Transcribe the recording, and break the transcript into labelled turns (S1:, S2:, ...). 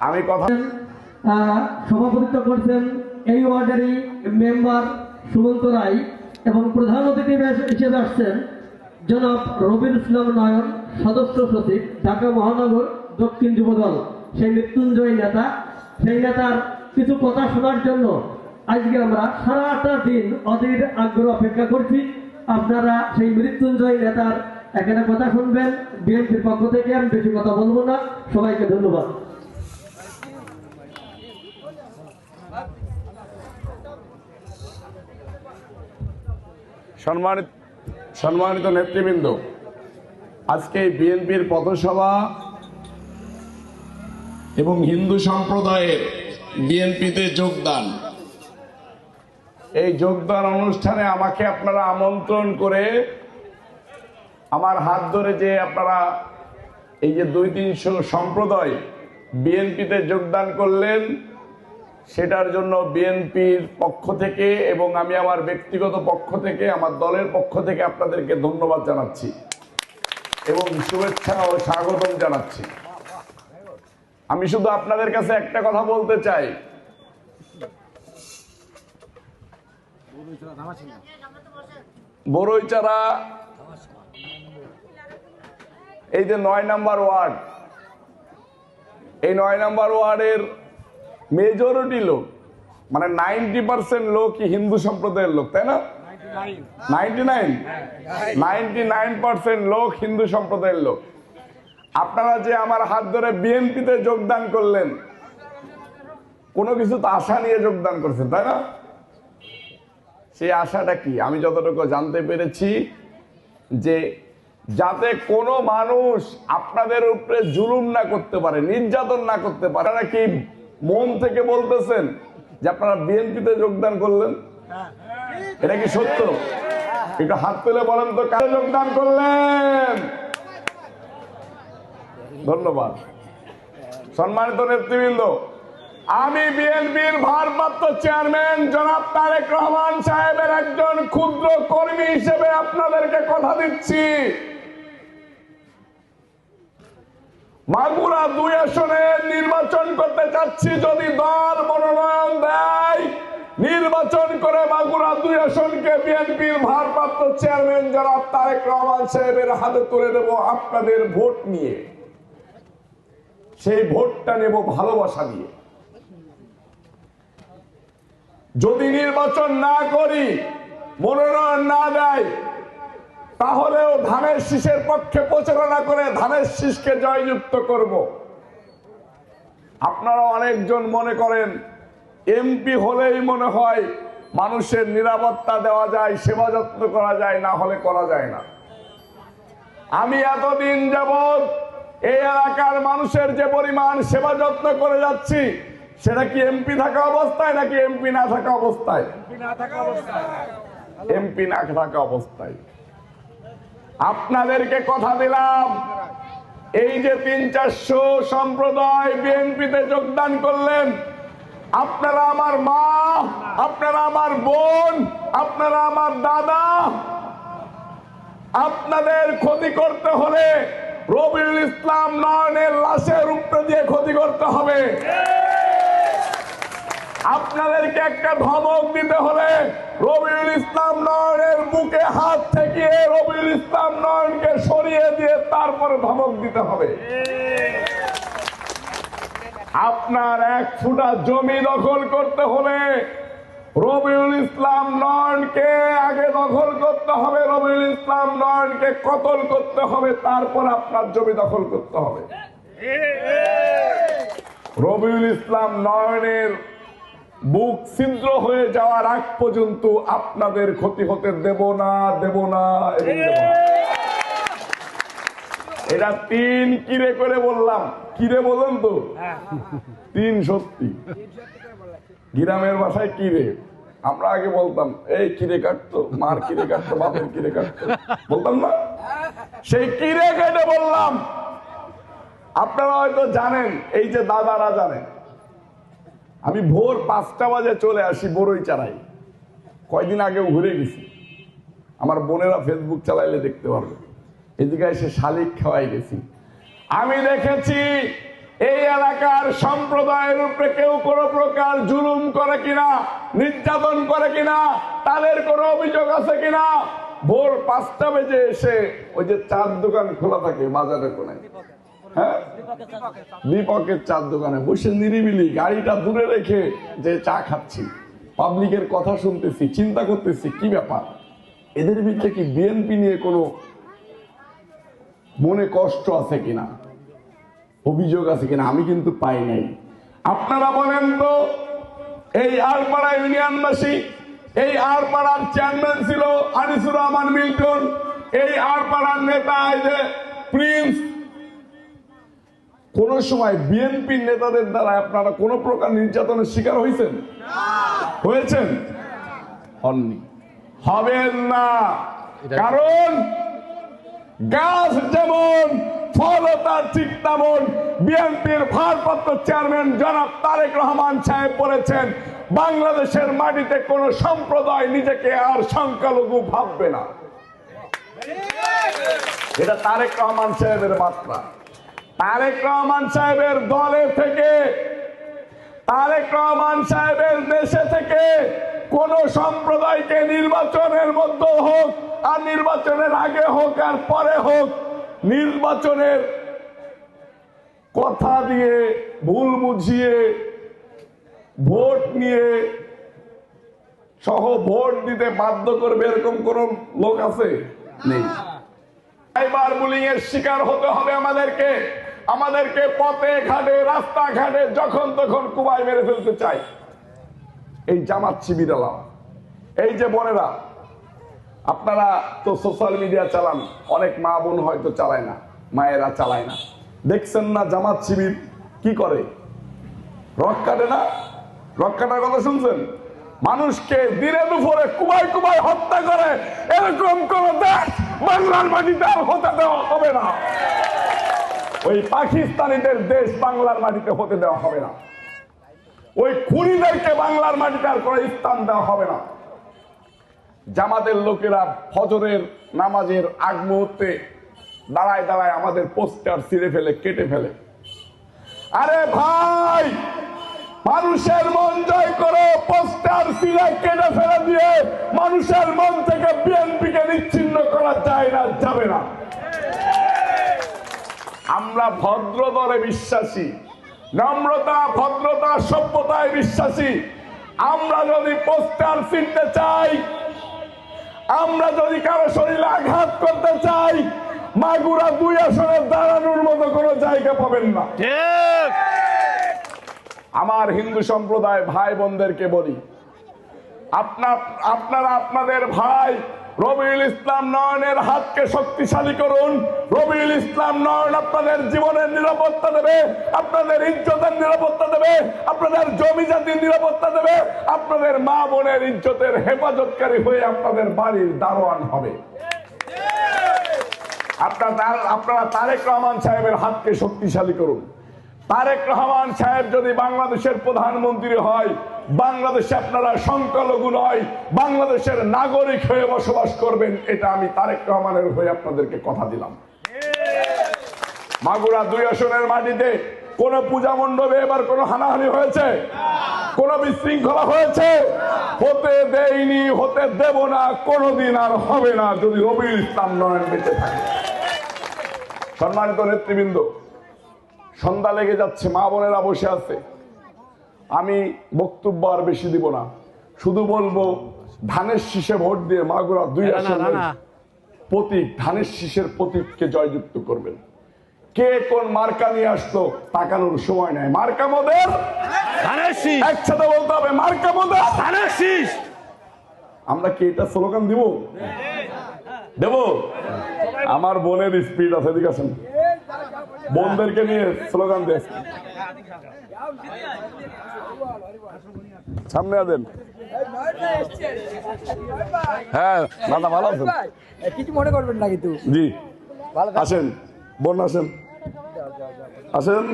S1: আমি কথা
S2: সভাপতিত্ব করছেন এই ওয়ার্ডেরই মেম্বার সুমন্ত রায় এবং প্রধান অতিথি হিসেবে- আসছেন জনাব রবির ইসলাম নয়ন, সদস্য সচিব, ঢাকা মহানগর দক্ষিণ যুবদল সেই মৃত্যুঞ্জয় নেতা, সেই নেতার কিছু কথা শোনার জন্য আজকে আমরা সারাটা দিন অধীর আগ্রহ অপেক্ষা করছি। আপনারা সেই মৃত্যুঞ্জয় নেতার এখানে কথা শুনবেন, বিএনপির পক্ষ থেকে আমি বেশি কথা বলব না। সবাইকে ধন্যবাদ।
S1: সম্মানিত সম্মানিত নেতৃবৃন্দ, আজকে বিএনপির পথসভা এবং হিন্দু সম্প্রদায়ের বিএনপিতে যোগদান। এই যোগদান অনুষ্ঠানে আমাকে আপনারা আমন্ত্রণ করে আমার হাত ধরে যে আপনারা এই যে দুই তিনশো সম্প্রদায় বিএনপিতে যোগদান করলেন সেটার জন্য বিএনপির পক্ষ থেকে এবং আমি আমার ব্যক্তিগত পক্ষ থেকে আমার দলের পক্ষ থেকে আপনাদেরকে ধন্যবাদ জানাচ্ছি এবং শুভেচ্ছা ও স্বাগতম জানাচ্ছি। আমি শুধু আপনাদের কাছে একটা কথা বলতে চাই। বড়ইচারা এই যে নয় নাম্বার ওয়ার্ড, এই নয় নাম্বার ওয়ার্ডের মেজরিটি লোক মানে নাইনটি পার্সেন্ট লোকই হিন্দু সম্প্রদায়ের লোক, তাই না? Ninety nine ninety nine percent লোক হিন্দু সম্প্রদায়ের লোক। আপনারা যে আমার হাত ধরে বিএনপিতে যোগদান করলেন, কোনো কিছু তো আশা নিয়ে যোগদান করছেন, তাই না? সেই আশাটা কি? আমি যতটুকু জানতে পেরেছি যে যাতে কোনো মানুষ আপনাদের উপরে জুলুম না করতে পারে, নির্যাতন না করতে পারে। আপনারা কি মন থেকে বলতেছেন যে আপনারা বিএনপিতে যোগদান করলেন? এটা কি সত্য? একটু হাত তুলে বলেন তো, কারে যোগদান করলেন? ধন্যবাদ। সম্মানিত নেতৃবৃন্দ, আমি বিএনপির ভারপ্রাপ্ত চেয়ারম্যান জনাব তারেক রহমান সাহেবের একজন ক্ষুদ্র কর্মী হিসেবে আপনাদেরকে কথা দিচ্ছি। মাগুরা দুই আসনে নির্বাচন করতে চাচ্ছি যদি দল মনোনয়ন দেয়। নির্বাচন করে মাগুরা দুই আসনকে বিএনপির ভারপ্রাপ্ত চেয়ারম্যান জনাব তারেক রহমান সাহেবের হাতে তুলে দেব আপনাদের ভোট নিয়ে। সেই ভোটটা নেব ভালোবাসা দিয়ে। যদি নির্বাচন না করি, মনোনয়ন না দেয় তাহলেও ধানের শীষের পক্ষে প্রচারণা করে ধানের শীষকে জয়যুক্ত করব। আপনারা অনেকজন মনে করেন এমপি হলেই মনে হয় মানুষের নিরাপত্তা দেওয়া যায় সেবা যত্ন করা যায় না হলে করা যায় না। আমি এতদিন যাবৎ এই এলাকার মানুষের যে পরিমাণ সেবা যত্ন করে যাচ্ছি সেটা কি এমপি থাকা অবস্থায় নাকি এমপি না থাকা অবস্থায়? এমপি না থাকা অবস্থায়। আপনাদেরকে কথা দিলাম। এই যে তিন চারশো সম্প্রদায় বিএনপিতে যোগদান করলেন, আপনারা আমার মা, আপনারা আমার বোন, আপনারা আমার দাদা, আপনাদের ক্ষতি করতে হলে রবিউল ইসলাম নয়নের লাশের উপরে দিয়ে ক্ষতি করতে হবে। আপনাদেরকে একটা ধমক দিতে হলে রবিউল ইসলাম নয়নের বুকে হাত থেকে রবিউল ইসলাম নয়নকে সরিয়ে দিয়ে তারপরে ধমক দিতে হবে। আপনার এক ফুটা জমি দখল করতে হলে রবিউল ইসলাম নয়নকে আগে দখল করতে হবে, রবিউল ইসলাম নয়নকে কতল করতে হবে, তারপর আপনার জমি দখল করতে হবে। রবিউল ইসলাম নয়নের বুক ছিদ্র হয়ে যাওয়ার আগ পর্যন্ত আপনাদের ক্ষতি হতে দেব না দেব না এটা তিন কিরে করে বললাম। কিরে বলেন তো? তিন সত্যি। গ্রামের বাসায় কিরে? আমরা আগে বলতাম, এই কিরে কাটতো? মার কিরে কাটতো? বাপের কিরে কাটতো? বলতাম না? সেই কিরে কেটে বললাম। আপনারা হয়তো জানেন, এই যে দাদারা জানেন আমি ভোর পাঁচটা বাজে চলে আসি বড়ই চারাই। কয়দিন আগেও ঘুরে গেছি। আমার বোনেরা ফেসবুক চালাইলে দেখতে পারবে। এদিকে এসে শালিক খাওয়াই গেছি। আমি দেখেছি এই এলাকার সম্প্রদায়ের উপরে কেউ কোনো প্রকার জুলুম করে কিনা, নির্যাতন করে কিনা, তাদের কোনো অভিযোগ আছে কিনা? ভোর পাঁচটা বেজে এসে ওই যে চার দোকান খোলা থাকে বাজারে কোনে হ্যাঁ? দীপকের চার দোকানে বসে নিরিবিলি, গাড়িটা দূরে রেখে যে চা খাচ্ছি, পাবলিকের কথা শুনতেছি, চিন্তা করতেছি, কি ব্যাপার? এদের ভিতরে কি বিএনপি নিয়ে কোনো মনে কষ্ট আছে কিনা? অভিযোগ আছে কিনা? আমি কিন্তু পাই নাই। আপনারা বলেন তো, এই আরপাড়া ইউনিয়নবাসী, এই আরপাড়ার চেয়ারম্যান ছিল আনিসুর রহমান মিল্টন, এই আরপাড়ার নেতা এই যে প্রিন্স কোন সময় বিএনপি নেতাদের দ্বারা আপনারা কোন প্রকার নির্যাতনের শিকার হয়েছেন হয়েছেন? হননি। হবেন না। কারণ গাছ যেমন ফল তার ঠিক তেমন। বিএনপির ভারপ্রাপ্ত চেয়ারম্যান জনাব তারেক রহমান সাহেব বলেছেন বাংলাদেশের মাটিতে কোন সম্প্রদায় নিজেকে আর সংখ্যালঘু ভাববে না। এটা তারেক রহমান সাহেবের মাত্রা তারেক রহমান সাহেবের দলে থেকে, তারেক রহমান সাহেবের দেশে থেকে কোন সম্প্রদায়কে নির্বাচনের মধ্যে হোক আর নির্বাচনের আগে হোক আর পরে হোক, নির্বাচনের কথা দিয়ে, ভুল বুঝিয়ে, ভোট নিয়ে সহ ভোট দিতে বাধ্য করবে এরকম কোন লোক আছে? নেই। সাইবার বুলিং শিকার হতে হবে আমাদেরকে। আমাদেরকে পথে, ঘাটে রাস্তা ঘাটে যখন তখন কুবাই মেরে ফেলতে চাই এই জামাত শিবিরালাম এই যে বোনেরা, আপনারা তো সোশ্যাল মিডিয়া চালান, অনেক মা বোন হয়তো চালায় না, মায়েরা চালায় না। দেখছেন না জামাত শিবির কি করে? রক কাটে না? রক কাটার কথা শুনছেন? মানুষকে দিনে দুপুরে কুবাই কুবাই হত্যা করে, এরকম কোন দেশ বাংলার মাটিতে আর হতে দেওয়া হবে না। ওই পাকিস্তানিদের দেশ বাংলার মাটিতে হতে দেওয়া হবে না। ওই খুনিদেরকে বাংলার মাটিতে আর কোনো স্থান দেওয়া হবে না। জামাতের লোকেরা ফজরের নামাজের আগ মুহূর্তে দাঁড়ায় দাঁড়ায় আমাদের পোস্টার ছিঁড়ে ফেলে, কেটে ফেলে। আরে ভাই, মানুষের মন জয় করো, পোস্টার সিলে কেটে ফেলে দিয়ে মানুষের মন থেকে বিএনপিকে নিচ্ছিন্ন করা যায় না, যাবে না। আমরা ভদ্র দরে বিশ্বাসী। নম্রতা ভদ্রতা সভ্যতায় বিশ্বাসী। আমরা যদি পোস্টার ফিরতে চাই আমরা যদি কারও শরীরে আঘাত করতে চাই মাগুরা দুই আসনে দাঁড়ানোর মতো কোনো জায়গা পাবেন না। আমার হিন্দু সম্প্রদায় ভাই বোনদেরকে বলি আপনার আপনারা আপনাদের ভাই রবিউল ইসলাম নয়নের হাতকে শক্তিশালী করুন। রবিউল ইসলাম নয়ন আপনাদের জীবনের নিরাপত্তা দেবে, আপনাদের ইজ্জতের নিরাপত্তা দেবে, আপনাদের জমি জাতির নিরাপত্তা দেবে, আপনাদের মা বোনের ইজ্জতের হেফাজতকারী হয়ে আপনাদের বাড়ির দারোয়ান হবে। আপনারা আপনারা তারেক রহমান সাহেবের হাতকে শক্তিশালী করুন। তারেক রহমান সাহেব যদি বাংলাদেশের প্রধানমন্ত্রী হয়, বাংলাদেশে আপনারা সংখ্যালঘু নয়, বাংলাদেশের নাগরিক হয়ে বসবাস করবেন, এটা আমি তারেক রহমানের হয়ে আপনাদেরকে কথা দিলাম। মাগুরা দুই আসনের মাটিতে কোন পূজা মণ্ডপে এবার কোন হানাহানি হয়েছে? কোন বিশৃঙ্খলা হয়েছে? হতে দেয়নি, হতে দেব না, কোনোদিন আর হবে না যদি রবিউল ইসলাম নয়ন বেঁচে থাকে। সম্মানিত নেতৃবৃন্দ সন্ধ্যা লেগে যাচ্ছে মা বোনেরা বসে আছে। আমি বক্তব্য আর বেশি দিব না। শুধু বলব ধানের শীষে ভোট দিয়ে মাগুরা দুই আসনের প্রতীক ধানের শীষের প্রতীককে জয়যুক্ত করবেন। কে কোন মার্কা নিয়ে আসতো তাকানোর সময় নাই। মার্কা মোদের? একসাথে বলতে হবে মার্কা মোদের?
S3: ধানের শীষ।
S1: আমরা কি এটা স্লোগান দিব? দেব? আমার বোনের স্পিড আছে ঠিক আছে বোনদেরকে নিয়ে স্লোগান দেয়। সামনে আসেন হ্যাঁ দাদা ভালো আছেন?
S4: কিছু মনে করবেন না কিন্তু।
S1: জি। আসেন বোন আসেন। আসেন।